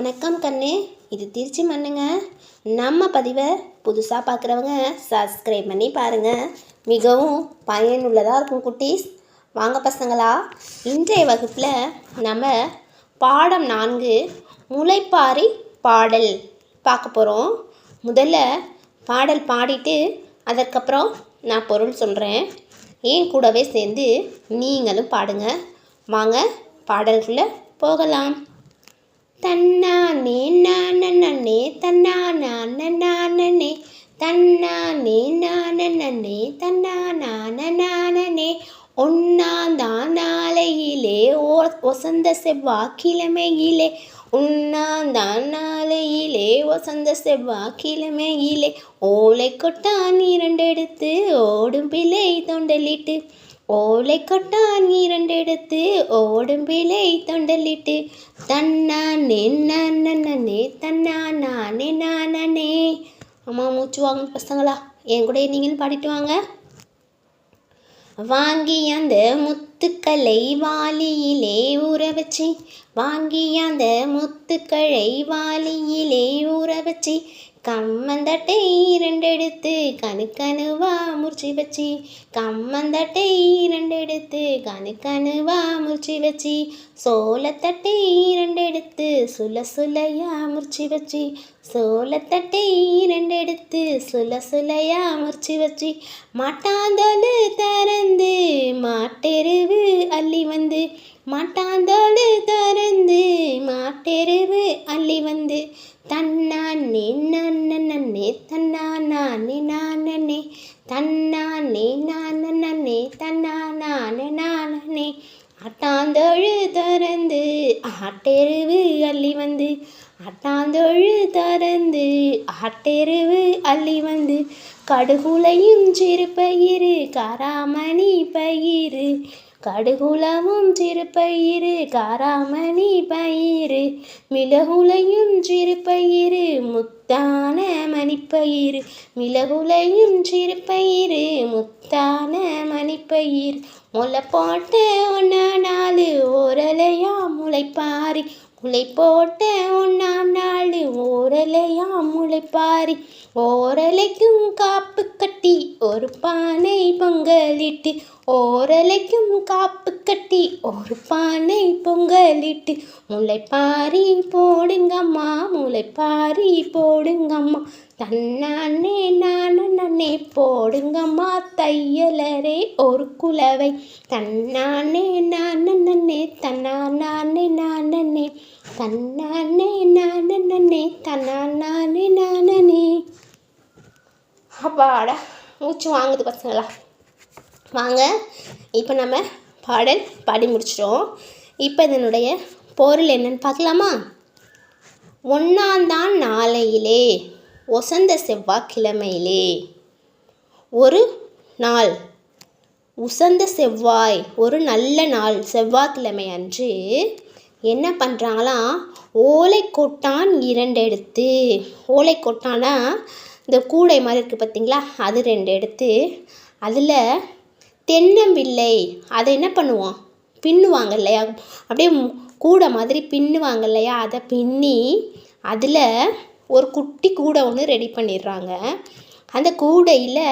வணக்கம் கண்ணு. இது திருச்சி மண்ணுங்க. நம்ம பதிவை புதுசாக பார்க்குறவங்க சப்ஸ்கிரைப் பண்ணி பாருங்கள் மிகவும் பயனுள்ளதாக இருக்கும் குட்டீஸ். வாங்க பசங்களா இன்றைய வகுப்பில் நம்ம பாடம் நான்கு முளைப்பாரி பாடல் பார்க்க போகிறோம் முதல்ல பாடல் பாடிட்டு அதற்கப்புறம் நான் பொருள் சொல்கிறேன் ஏன் கூடவே சேர்ந்து நீங்களும் பாடுங்க. வாங்க பாடல்குள்ளே போகலாம். தன்னானே நானே தன்னானே தன்னானே நானே தன்னானே நானே ஒன்னாந்தான் நாளையிலே ஓ வசந்த செவ்வாய்க்கிழமையிலே உண்ணாந்தான் நாளையிலே வசந்த செவ்வாய்க்கிழமையிலே. ஓலை கொட்டான் இரண்டெடுத்து ஓடும் பிள்ளை தொண்டலிட்டு ஓலை கொட்டான் இரண்டெடுத்து ஓடும் பிழை தொண்டலிட்டு தன்னானே நன்னே தன்னா நானே நானே அம்மா மூச்சு வாங்க பசங்களா என் கூட நீங்களும் பாடிட்டு வாங்க. வாங்கி அந்த முத்துக்களை வாலியிலே ஊற வச்சு வாங்கி அந்த முத்துக்களை வாலியிலே ஊற வச்சு கம்மந்தட்டை இரண்டெடுத்து கணுக்கணுவா முறிச்சி வச்சு கம்மந்தட்டை இரண்டெடுத்து கணுக்கணுவா முறிச்சி வச்சு சோளத்தட்டை இரண்டெடுத்து சுல சுலையா முறிச்சி வச்சு சோளத்தட்டை இரண்டெடுத்து சுல சுலையா முறிச்சி வச்சு மாட்டாந்தோல் திறந்து தெருவு அள்ளி வந்து மாட்டாந்தோடு திறந்து மாட்டெருவு அள்ளி வந்து தன்னானே நன்னே தன்னா நானே தன்னானே நானே தன்னா நானே நானே திறந்து ஆட்டெருவு அள்ளி வந்து ஆட்டாந்தொழு திறந்து ஆட்டெருவு அள்ளி வந்து கடுகுலையும் சிறு பயிறு காராமணி பயிறு கடுகுலமும் சிறுபயிறு காராமணி பயிறு மிளகுலையும் சிறுபயிறு முத்தான மணிப்பயிறு மிளகுலையும் சிறுபயிறு முத்தான மணிப்பயிறு. முளை போட்ட ஒன்னா நாலு ஓரலையா முளைப்பாரி. முளை போட்ட ஒன்னா நாலு ஓரலையா முளைப்பாரி. ஓரலைக்கும் காப்பு கட்டி ஒரு பானை பொங்கலிட்டு ஓரலைக்கும் காப்பு கட்டி ஒரு பானை பொங்கலிட்டு முளைப்பாரி போடுங்கம்மா முளைப்பாரி போடுங்கம்மா தன்னானே நானே போடுங்கம்மா தையலரே ஒரு குலவை தன்னானே நானே தன்னானே நானே நானே தன்னானே நானே தன்னானே நானே நானே அப்பாடா. மூச்சு வாங்குது பசங்களா. வாங்க இப்போ நம்ம பாடல் பாடி முடிச்சிட்டோம் இப்போ இதனுடைய பொருள் என்னன்னு பார்க்கலாமா? ஒன்றாந்தான் நாளையிலே ஒசந்த செவ்வாய்க்கிழமையிலே ஒரு நாள் உசந்த செவ்வாய் ஒரு நல்ல நாள் செவ்வாய்க்கிழமை அன்று என்ன பண்ணுறாங்களாம் ஓலை கொட்டான் இரண்டெடுத்து. ஓலை கொட்டானா இந்த கூடை மாதிரி இருக்குது பார்த்தீங்களா? அது ரெண்டு எடுத்து அதில் தென்னம்பிள்ளை அதை என்ன பண்ணுவோம்? பின்னுவாங்க இல்லையா? அப்படியே கூடை மாதிரி பின்னுவாங்க இல்லையா? அதை பின்னி அதில் ஒரு குட்டி கூடை ஒன்று ரெடி பண்ணிடுறாங்க. அந்த கூடையில்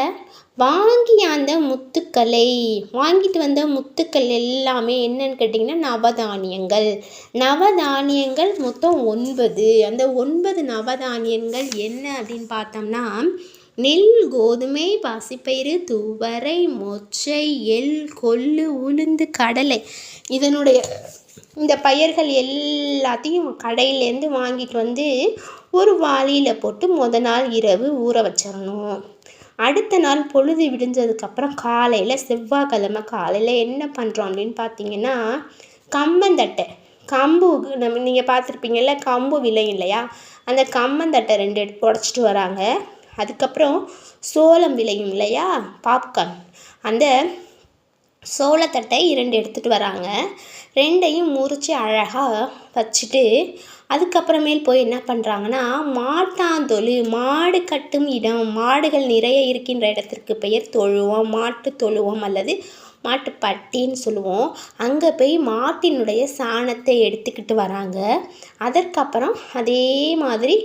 வாங்கிய அந்த முத்துக்களை வாங்கிட்டு வந்த முத்துக்கள் எல்லாமே என்னன்னு கேட்டிங்கன்னா நவதானியங்கள். நவதானியங்கள் மொத்தம் ஒன்பது. அந்த ஒன்பது நவதானியங்கள் என்ன அப்படின்னு பார்த்தோம்னா நெல் கோதுமை பசிப்பயிறு துவரை மொச்சை எள் கொள்ளு உளுந்து கடலை இதனுடைய இந்த பயிர்கள் எல்லாத்தையும் கடையிலேருந்து வாங்கிட்டு வந்து ஒரு வாளியில் போட்டு முத நாள் இரவு ஊற வச்சிடணும் அடுத்த நாள் பொழுது விடிஞ்சதுக்கப்புறம் காலையில் செவ்வாய்க்கிழமை காலையில் என்ன பண்ணுறோம் அப்படின்னு பார்த்தீங்கன்னா கம்பந்தட்டை கம்பு நம்ம நீங்கள் பார்த்துருப்பீங்கல்ல கம்பு விளையும் இல்லையா? அந்த கம்பந்தட்டை ரெண்டு எடுத்து உடச்சிட்டு வராங்க. அதுக்கப்புறம் சோளம் விளையும் இல்லையா? பாப்கார்ன். அந்த சோளத்தட்டை இரண்டு எடுத்துகிட்டு வராங்க. ரெண்டையும் முறித்து அழகாக வச்சுட்டு அதுக்கப்புறமேல் போய் என்ன பண்ணுறாங்கன்னா மாட்டாந்தொழு மாடு கட்டும் இடம் மாடுகள் நிறைய இருக்கின்ற இடத்திற்கு பெயர் தொழுவம் மாட்டு தொழுவம் அல்லது மாட்டுப்பட்டின்னு சொல்லுவோம். அங்கே போய் மாட்டினுடைய சாணத்தை எடுத்துக்கிட்டு வராங்க. அதற்கப்புறம் அதே மாதிரி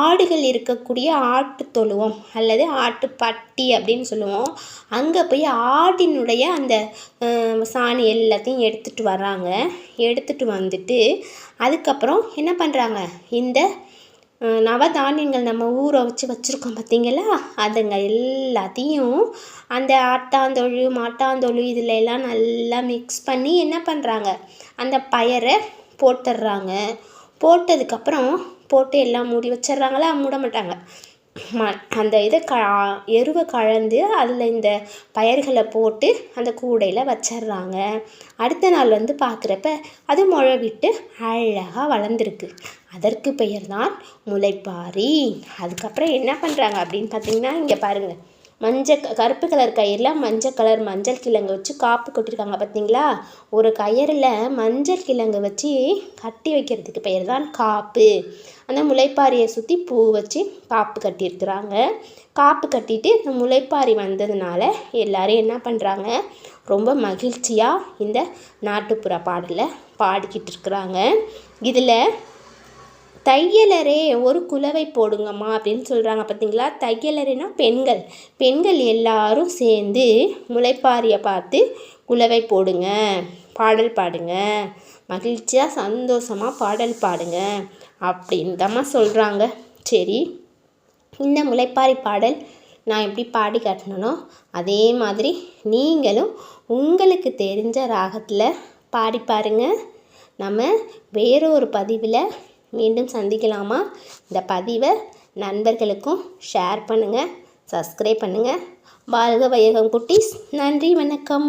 ஆடுகள் இருக்கக்கூடிய ஆட்டு தொழுவம் அல்லது ஆட்டுப்பட்டி அப்படின்னு சொல்லுவோம். அங்கே போய் ஆட்டினுடைய அந்த சாணி எல்லாத்தையும் எடுத்துகிட்டு வராங்க. எடுத்துகிட்டு வந்துட்டு அதுக்கப்புறம் என்ன பண்ணுறாங்க இந்த நவதானியங்கள் நம்ம ஊற வச்சு வச்சுருக்கோம் பார்த்தீங்களா? அதுங்க எல்லாத்தையும் அந்த ஆட்டாந்தொழு மாட்டாந்தொழு இதில் எல்லாம் நல்லா மிக்ஸ் பண்ணி என்ன பண்ணுறாங்க அந்த பயரை போட்டுடுறாங்க. போட்டதுக்கப்புறம் போட்டு எல்லாம் மூடி வச்சிடுறாங்களா? மூட மாட்டாங்க. ம அந்த இதை க எருவை கலந்து அதில் இந்த பயிர்களை போட்டு அந்த கூடையில் வச்சிடுறாங்க. அடுத்த நாள் வந்து பார்க்குறப்ப அது முளை விட்டு அழகாக வளர்ந்துருக்கு. அதற்கு பெயர் தான் முளைப்பாரி. அதுக்கப்புறம் என்ன பண்ணுறாங்க அப்படின்னு பார்த்தீங்கன்னா இங்கே பாருங்கள் மஞ்சள் க- கருப்பு கலர் கயிறில் மஞ்சள் கலர் மஞ்சள் கிழங்கு வச்சு காப்பு கொட்டியிருக்காங்க பார்த்தீங்களா? ஒரு கயிறில் மஞ்சள் கிழங்கு வச்சு கட்டி வைக்கிறதுக்கு பெயர் தான் காப்பு. அந்த முளைப்பாரியை சுற்றி பூ வச்சு காப்பு கட்டியிருக்கிறாங்க. காப்பு கட்டிட்டு இந்த முளைப்பாரி வந்ததுனால எல்லாரும் என்ன பண்ணுறாங்க ரொம்ப மகிழ்ச்சியாக இந்த நாட்டுப்புற பாடலை பாடிக்கிட்டு இருக்கிறாங்க. இதில் தையலரே ஒரு குலவை போடுங்கம்மா அப்படின்னு சொல்கிறாங்க பார்த்தீங்களா தையலரேனா பெண்கள். பெண்கள் எல்லாரும் சேர்ந்து முளைப்பாரியை பார்த்து குலவை போடுங்க பாடல் பாடுங்க மகிழ்ச்சியாக சந்தோஷமாக பாடல் பாடுங்க அப்படின்னு தாம்மா சொல்கிறாங்க சரி இந்த முளைப்பாரி பாடல் நான் எப்படி பாடி காட்டினனோ அதே மாதிரி நீங்களும் உங்களுக்கு தெரிஞ்ச ராகத்தில் பாடி பாருங்க. நம்ம வேறு ஒரு பதிவில் மீண்டும் சந்திக்கலாமா? இந்த பதிவை நண்பர்களுக்கும் ஷேர் பண்ணுங்கள் சப்ஸ்கிரைப் பண்ணுங்கள் வாழ்க வையகம் குட்டீஸ் நன்றி வணக்கம்.